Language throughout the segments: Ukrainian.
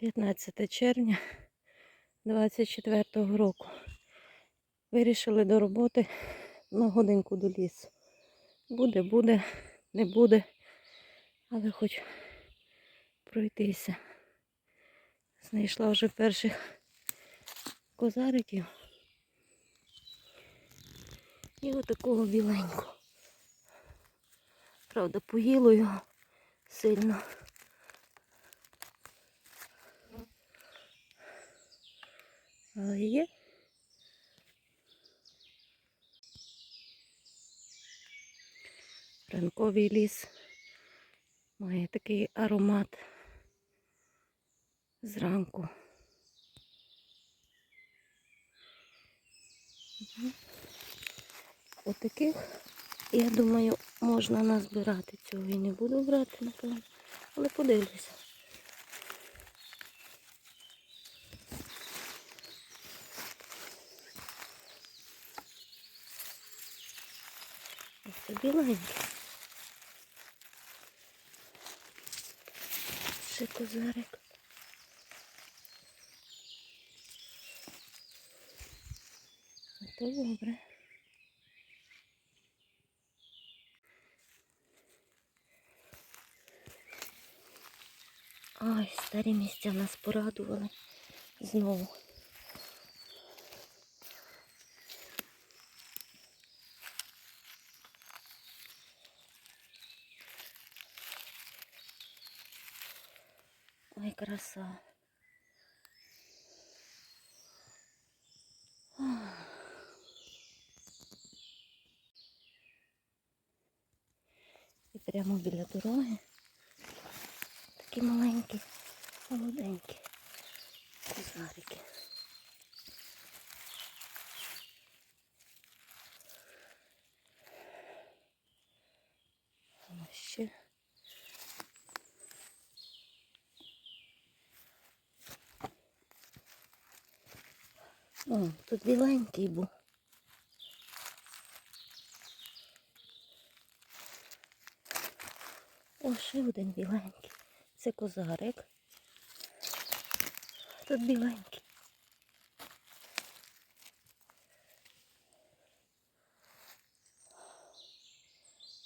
15 червня 24 року. Вирішили до роботи на годинку до лісу. Буде, буде, не буде, але хоч пройтися. Знайшла вже перших козариків. І отакого біленького. Правда, поїло його сильно. Але є. Ранковий ліс має такий аромат зранку. Отаких, я думаю, можна назбирати. Цього і не буду брати, напевно, але подивлюся. Ось це біленьке. Ще козарик. Ото добре. Ай, старі місця нас порадували знову. Ой, краса. Прямо біля дороги. Такі маленькі, молоденькі козарики. Ще. О, тут біленький був. О, ще один біленький. Це козарик. Тут біленький.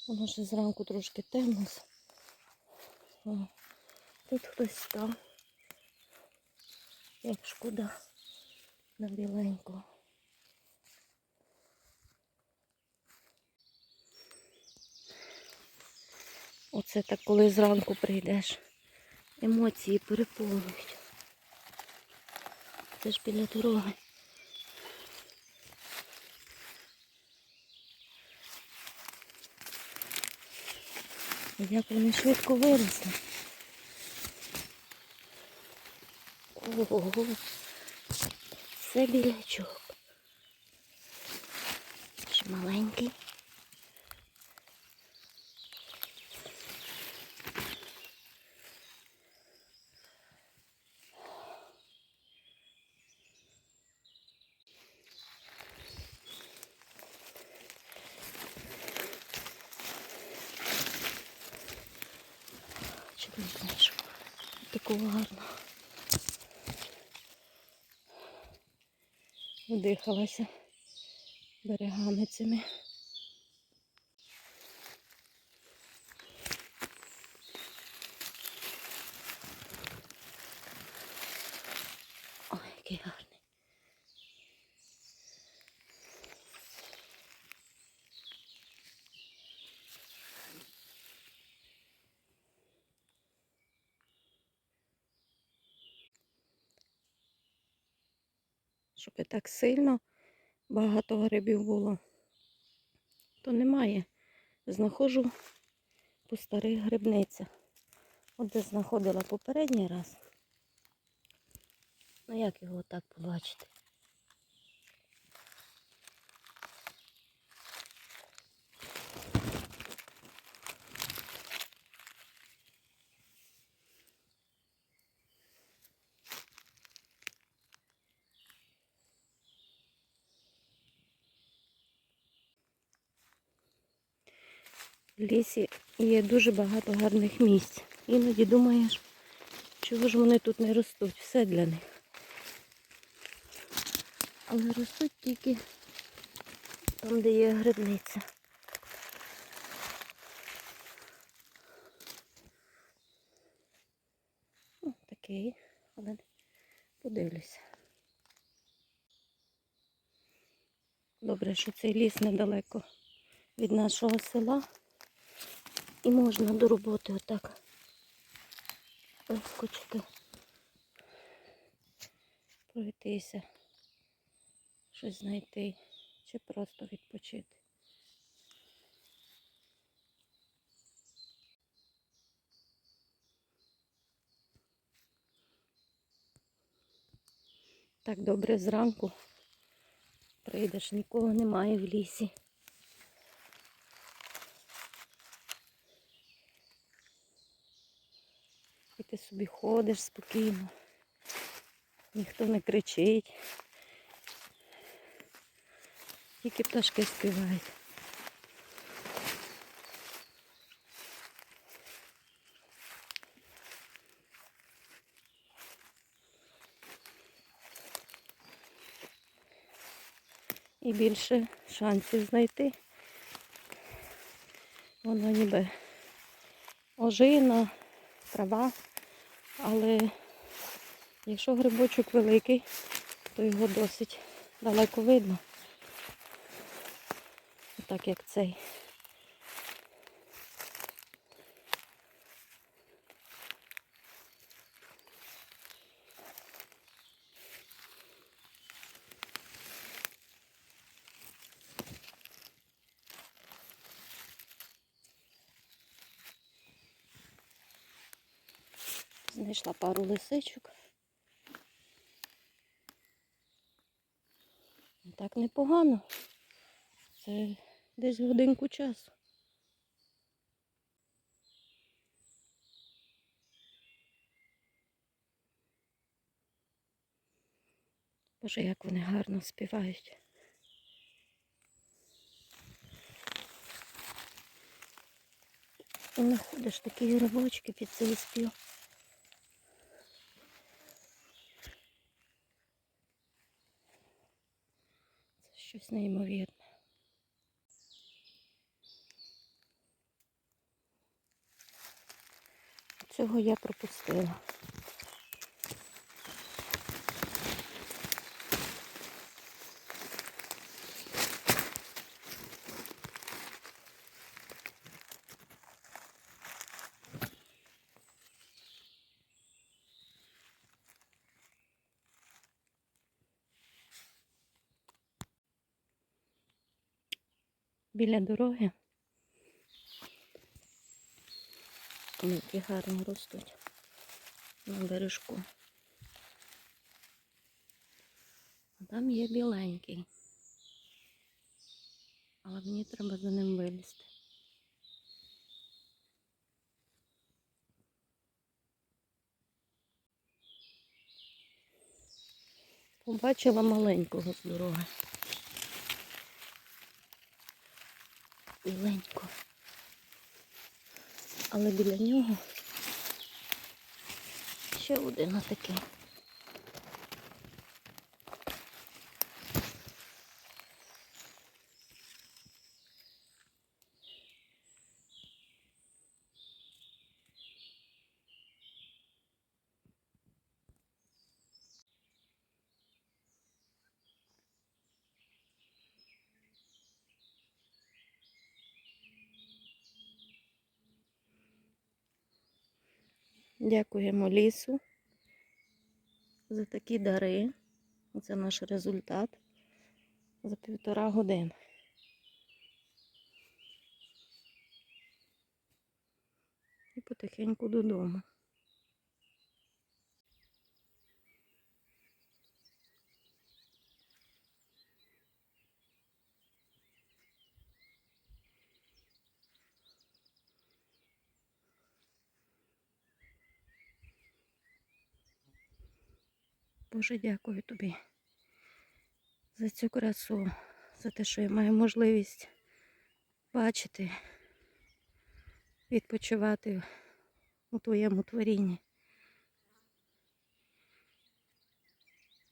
Воно ще зранку трошки темно. Тут хтось став. Як шкода на біленького. Оце так, коли зранку прийдеш, емоції переповнюють. Це ж біля дороги. Як вони швидко виросли. Ого, це білячок. Ще маленький. Чи не знаєш? Такого гарного. Вдихалася берегами цими. Ой, який гарний. Щоб так сильно багато грибів було, то немає. Знаходжу по старих грибницях. От де знаходила попередній раз. Ну як його так побачити? В лісі є дуже багато гарних місць. Іноді думаєш, Чого ж вони тут не ростуть? Все для них. Але ростуть тільки там, де є грибниця. Ну, такий, але подивлюся. Добре, що цей ліс недалеко від нашого села. І можна до роботи отак вискочити, пройтися, щось знайти чи просто відпочити. Так добре зранку. Прийдеш, нікого немає в лісі. І ти собі ходиш спокійно. Ніхто не кричить. Тільки пташки співають. І більше шансів знайти. Воно ніби ожина, трава, але якщо грибочок великий, то його досить далеко видно. Отак як цей. Знайшла пару лисичок. Так непогано. Це десь годинку часу. Боже, як вони гарно співають. І знаходиш такі грибочки під цей спів. Щось неймовірне. Цього я пропустила. Біля дороги. Вони які гарно ростуть на бережку. А там є біленький. Але мені треба за ним вилізти. Побачила маленького з дороги. Біленького. Але біля нього ще один отакий. Дякуємо лісу за такі дари. Це наш результат за півтора години. І потихеньку додому. Боже, дякую тобі за цю красу, за те, що я маю можливість бачити, відпочивати у твоєму творінні.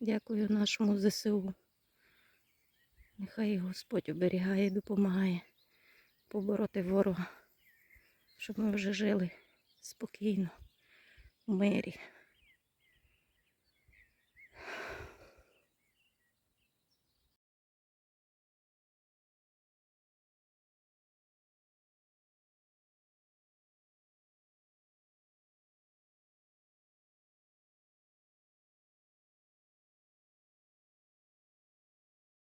Дякую нашому ЗСУ. Нехай Господь оберігає і допомагає побороти ворога, щоб ми вже жили спокійно, в мирі.